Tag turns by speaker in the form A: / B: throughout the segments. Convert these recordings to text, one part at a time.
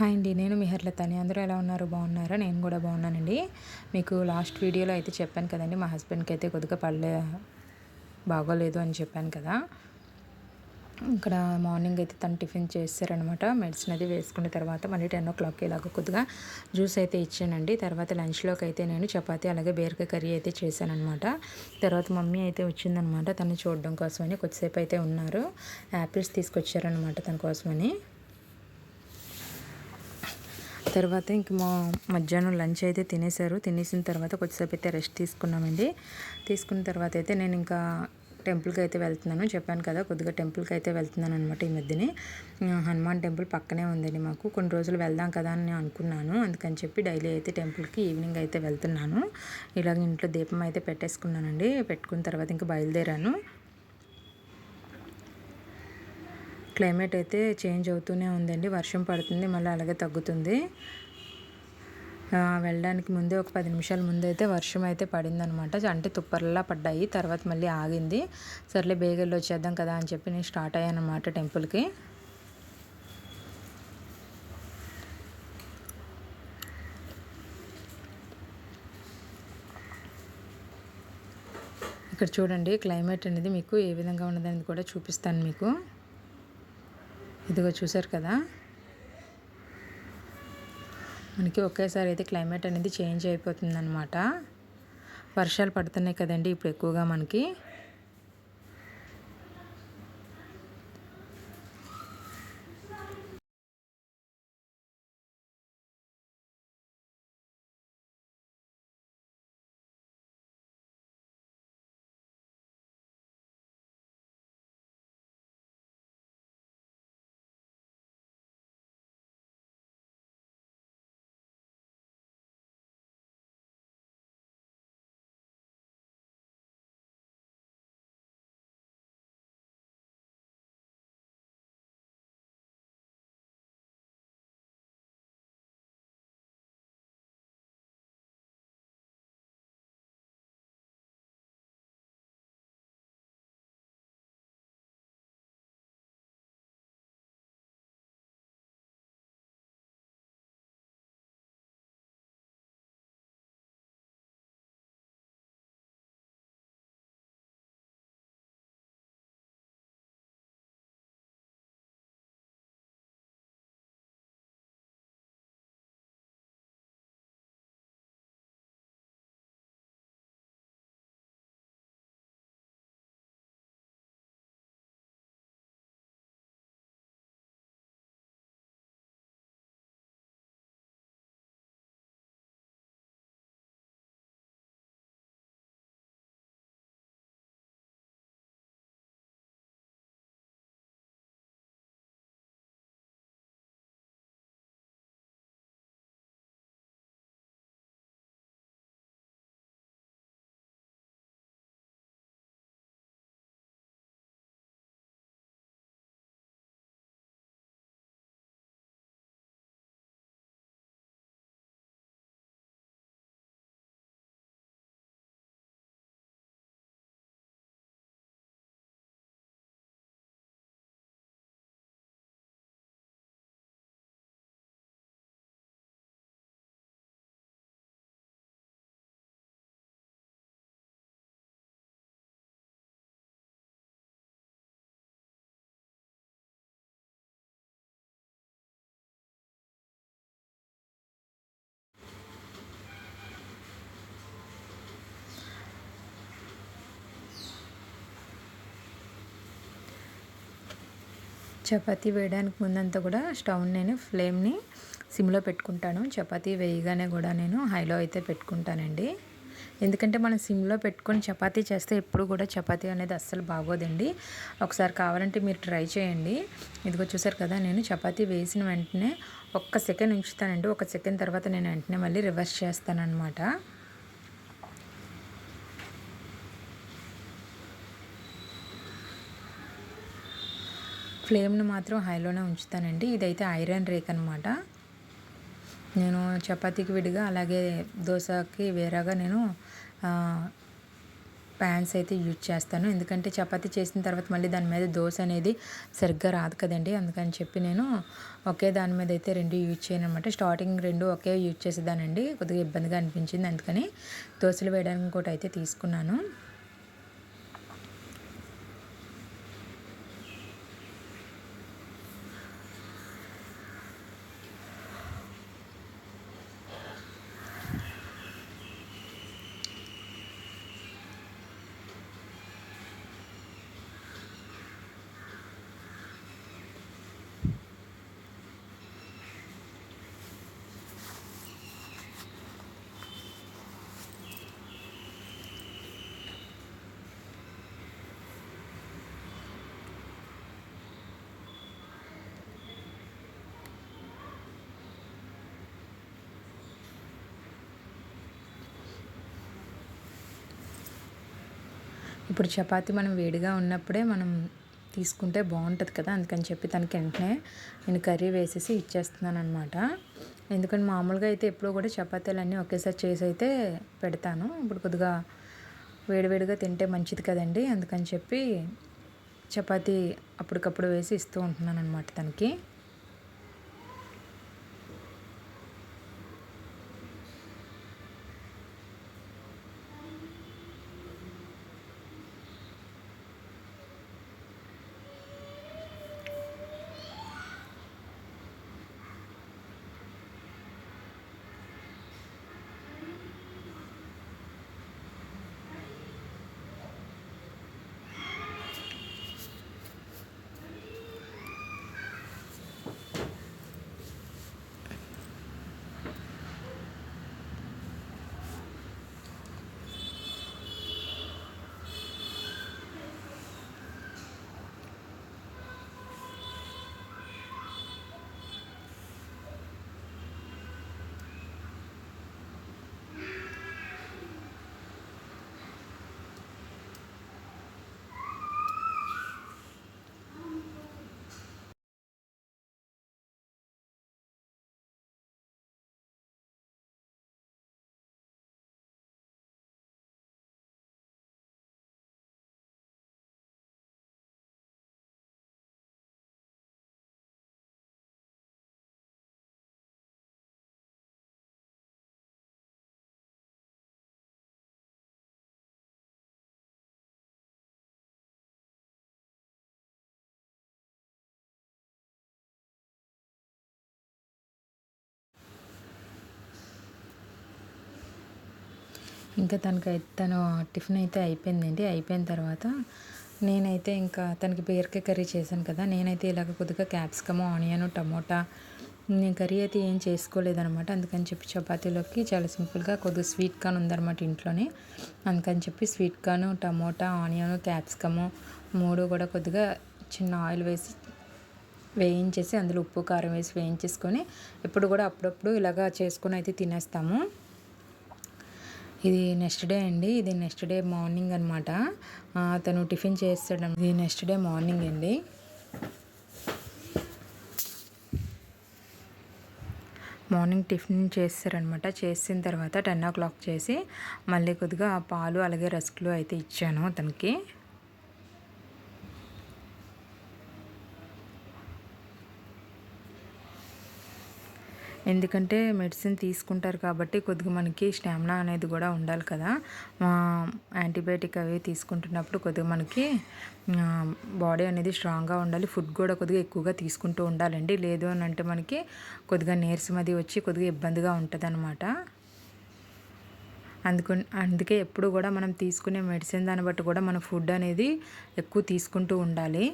A: Hi అండి నేను మీ హర్లతని. అందరూ ఎలా ఉన్నారు? బాగున్నారా? నేను కూడా బాగున్నానండి. మీకు లాస్ట్ వీడియోలో అయితే చెప్పాను కదండి మా హస్బెండ్కి అయితే కొద్దిగా పళ్ళే బాగోలేదు అని చెప్పాను కదా. ఇక్కడ మార్నింగ్ అయితే తను టిఫిన్ చేస్తారనమాట మెడిసిన్ అది వేసుకున్న తర్వాత మళ్ళీ టెన్ ఓ క్లాక్కి ఇలాగ కొద్దిగా జ్యూస్ అయితే ఇచ్చానండి. తర్వాత లంచ్లోకి అయితే నేను చపాతి అలాగే బీరకాయ కర్రీ అయితే చేశానమాట తర్వాత మమ్మీ అయితే వచ్చిందనమాట తను చూడడం కోసమని. కొద్దిసేపు అయితే ఉన్నారు. యాపిల్స్ తీసుకొచ్చారనమాట తన కోసమని. తర్వాత ఇంక మా మధ్యాహ్నం లంచ్ అయితే తినేశారు. తినేసిన తర్వాత కొద్దిసేపు అయితే రెస్ట్ తీసుకున్నామండి. తీసుకున్న తర్వాత అయితే నేను ఇంకా టెంపుల్కి అయితే వెళ్తున్నాను. చెప్పాను కదా కొద్దిగా టెంపుల్కి అయితే వెళ్తున్నాను అనమాట ఈ మధ్యనే. హనుమాన్ టెంపుల్ పక్కనే ఉందండి మాకు. కొన్ని రోజులు వెళ్దాం కదా అని అనుకున్నాను. అందుకని చెప్పి డైలీ అయితే టెంపుల్కి ఈవినింగ్ అయితే వెళ్తున్నాను. ఇలాగ ఇంట్లో దీపం అయితే పెట్టేసుకున్నానండి. పెట్టుకున్న తర్వాత ఇంకా బయలుదేరాను. క్లైమేట్ అయితే చేంజ్ అవుతూనే ఉందండి. వర్షం పడుతుంది మళ్ళీ అలాగే తగ్గుతుంది. వెళ్ళడానికి ముందే ఒక పది నిమిషాల ముందు అయితే వర్షం అయితే పడిందనమాట. అంటే తుప్పర్లా పడ్డాయి తర్వాత మళ్ళీ ఆగింది. సర్లే బేగల్లో వచ్చేద్దాం కదా అని చెప్పి నేను స్టార్ట్ అయ్యాను అనమాట టెంపుల్కి. ఇక్కడ చూడండి క్లైమేట్ అనేది మీకు ఏ విధంగా ఉన్నదని కూడా చూపిస్తాను మీకు. ఇదిగో చూసారు కదా? మనకి ఒకేసారి అయితే క్లైమేట్ అనేది చేంజ్ అయిపోతుంది అనమాట వర్షాలు పడుతున్నాయి కదండి ఇప్పుడు ఎక్కువగా మనకి. చపాతీ వేయడానికి ముందంతా కూడా స్టవ్ నేను ఫ్లేమ్ని సిమ్లో పెట్టుకుంటాను. చపాతీ వేయగానే కూడా నేను హైలో అయితే పెట్టుకుంటానండి. ఎందుకంటే మనం సిమ్లో పెట్టుకొని చపాతీ చేస్తే ఎప్పుడు కూడా చపాతీ అనేది అస్సలు బాగోదండి. ఒకసారి కావాలంటే మీరు ట్రై చేయండి. ఇదిగో చూసారు కదా నేను చపాతీ వేసిన వెంటనే ఒక్క సెకండ్ ఉంచుతానండి. ఒక సెకండ్ తర్వాత నేను వెంటనే మళ్ళీ రివర్స్ చేస్తానన్నమాట. ఫ్లేమ్ను మాత్రం హైలోనే ఉంచుతానండి. ఇదైతే ఐరన్ రేక్ అనమాట నేను చపాతీకి విడిగా అలాగే దోశకి వేరేగా నేను ప్యాన్స్ అయితే యూజ్ చేస్తాను. ఎందుకంటే చపాతి చేసిన తర్వాత మళ్ళీ దాని మీద దోశ అనేది సరిగ్గా రాదు కదండి. అందుకని చెప్పి నేను ఒకే దాని మీద అయితే రెండు యూజ్ చేయను అనమాట స్టార్టింగ్ రెండు ఒకే యూజ్ చేసేదానండి. కొద్దిగా ఇబ్బందిగా అనిపించింది. అందుకని దోశలు వేయడానికి కూడా అయితే తీసుకున్నాను. ఇప్పుడు చపాతీ మనం వేడిగా ఉన్నప్పుడే మనం తీసుకుంటే బాగుంటుంది కదా అందుకని చెప్పి తనకి వెంటనే నేను కర్రీ వేసేసి ఇచ్చేస్తున్నాను అనమాట ఎందుకంటే మామూలుగా అయితే ఎప్పుడూ కూడా చపాతీలు అన్నీ ఒకేసారి చేసి అయితే పెడతాను. ఇప్పుడు కొద్దిగా వేడివేడిగా తింటే మంచిది కదండి అందుకని చెప్పి చపాతీ అప్పటికప్పుడు వేసి ఇస్తూ ఉంటున్నాను అనమాట తనకి. ఇంకా తనకైతే తను టిఫిన్ అయితే అయిపోయిందండి. అయిపోయిన తర్వాత నేనైతే ఇంకా తనకి బీరకాయ కర్రీ చేశాను కదా నేనైతే ఇలాగ కొద్దిగా క్యాప్సికము ఆనియన్ టమోటా నేను కర్రీ అయితే ఏం చేసుకోలేదనమాట. అందుకని చెప్పి చపాతీలోకి చాలా సింపుల్గా కొద్దిగా స్వీట్ కార్న్ ఉందన్నమాట ఇంట్లోనే. అందుకని చెప్పి sweet corn tomato onion capsicum మూడు కూడా కొద్దిగా చిన్న ఆయిల్ వేసి వేయించేసి అందులో ఉప్పు కారం వేసి వేయించేసుకొని ఇప్పుడు కూడా అప్పుడప్పుడు ఇలాగా చేసుకొని అయితే తినేస్తాము. ఇది నెక్స్ట్ డే అండి. ఇది నెక్స్ట్ డే మార్నింగ్ అనమాట తను టిఫిన్ చేస్తాడు ఇది నెక్స్ట్ డే మార్నింగ్ అండి. మార్నింగ్ టిఫిన్ చేస్తారనమాట చేసిన తర్వాత టెన్ ఓ క్లాక్ చేసి మళ్ళీ కొద్దిగా పాలు అలాగే రస్కులు అయితే ఇచ్చాను అతనికి. ఎందుకంటే మెడిసిన్ తీసుకుంటారు కాబట్టి కొద్దిగా మనకి స్టామినా అనేది కూడా ఉండాలి కదా. యాంటీబయాటిక్ అవి తీసుకుంటున్నప్పుడు కొద్దిగా మనకి బాడీ అనేది స్ట్రాంగ్గా ఉండాలి. ఫుడ్ కూడా కొద్దిగా ఎక్కువగా తీసుకుంటూ ఉండాలండి. లేదు అని అంటే మనకి కొద్దిగా నీరసం అది వచ్చి కొద్దిగా ఇబ్బందిగా ఉంటుంది అనమాట అందుకు అందుకే ఎప్పుడు కూడా మనం తీసుకునే మెడిసిన్ దాన్ని బట్టి కూడా మన ఫుడ్ అనేది ఎక్కువ తీసుకుంటూ ఉండాలి.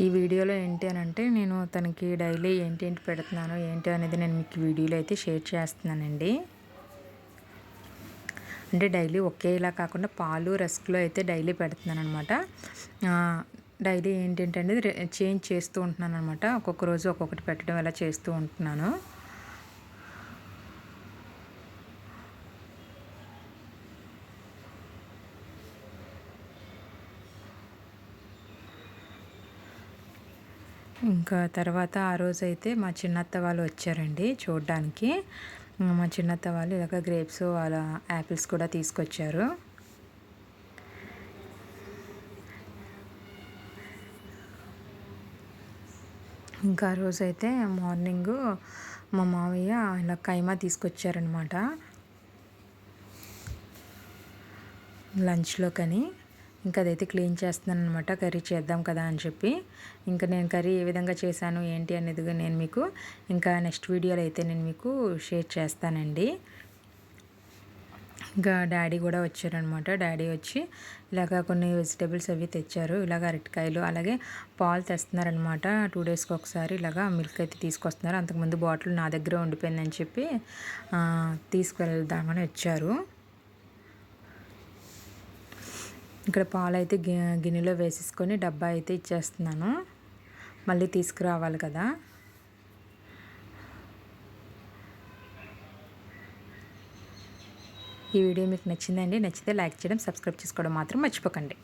A: ఈ వీడియోలో ఏంటి అని అంటే నేను తనకి డైలీ ఏంటి ఏంటి పెడుతున్నాను ఏంటి అనేది నేను మీకు వీడియోలో అయితే షేర్ చేస్తున్నానండి. అంటే డైలీ ఒకేలా కాకుండా పాలు రస్క్లో అయితే డైలీ పెడుతున్నాను అనమాట డైలీ ఏంటంటే అనేది చేంజ్ చేస్తూ ఉంటున్నాను అనమాట ఒక్కొక్క రోజు ఒక్కొక్కటి పెట్టడం ఎలా చేస్తూ ఉంటున్నాను. ఇంకా తర్వాత ఆ రోజు అయితే మా చిన్నత్త వాళ్ళు వచ్చారండి చూడడానికి. మా చిన్నత్త వాళ్ళు ఇలాగ గ్రేప్స్ వాళ్ళ యాపిల్స్ కూడా తీసుకొచ్చారు. ఇంకా ఆ రోజైతే మార్నింగ్ మా మావయ్య ఇలా కైమా తీసుకొచ్చారనమాట లంచ్లోకని. ఇంకా అదైతే క్లీన్ చేస్తున్నాను అనమాట కర్రీ చేద్దాం కదా అని చెప్పి. ఇంకా నేను కర్రీ ఏ విధంగా చేశాను ఏంటి అనేది నేను మీకు ఇంకా నెక్స్ట్ వీడియోలో అయితే నేను మీకు షేర్ చేస్తానండి. ఇంకా డాడీ కూడా వచ్చారనమాట డాడీ వచ్చి ఇలాగ కొన్ని వెజిటేబుల్స్ అవి తెచ్చారు. ఇలాగ అరటికాయలు అలాగే పాలు తెస్తున్నారనమాట టూ డేస్కి ఒకసారి ఇలాగ మిల్క్ అయితే తీసుకొస్తున్నారు. అంతకుముందు బాటిల్ నా దగ్గర ఉండిపోయిందని చెప్పి తీసుకువెళ్దామని వచ్చారు. ఇక్కడ పాలు అయితే గిన్నెలో వేసేసుకొని డబ్బా అయితే ఇచ్చేస్తున్నాను. మళ్ళీ తీసుకురావాలి కదా. ఈ వీడియో మీకు నచ్చిందండి నచ్చితే లైక్ చేయడం సబ్స్క్రైబ్ చేసుకోవడం మాత్రం మర్చిపోకండి.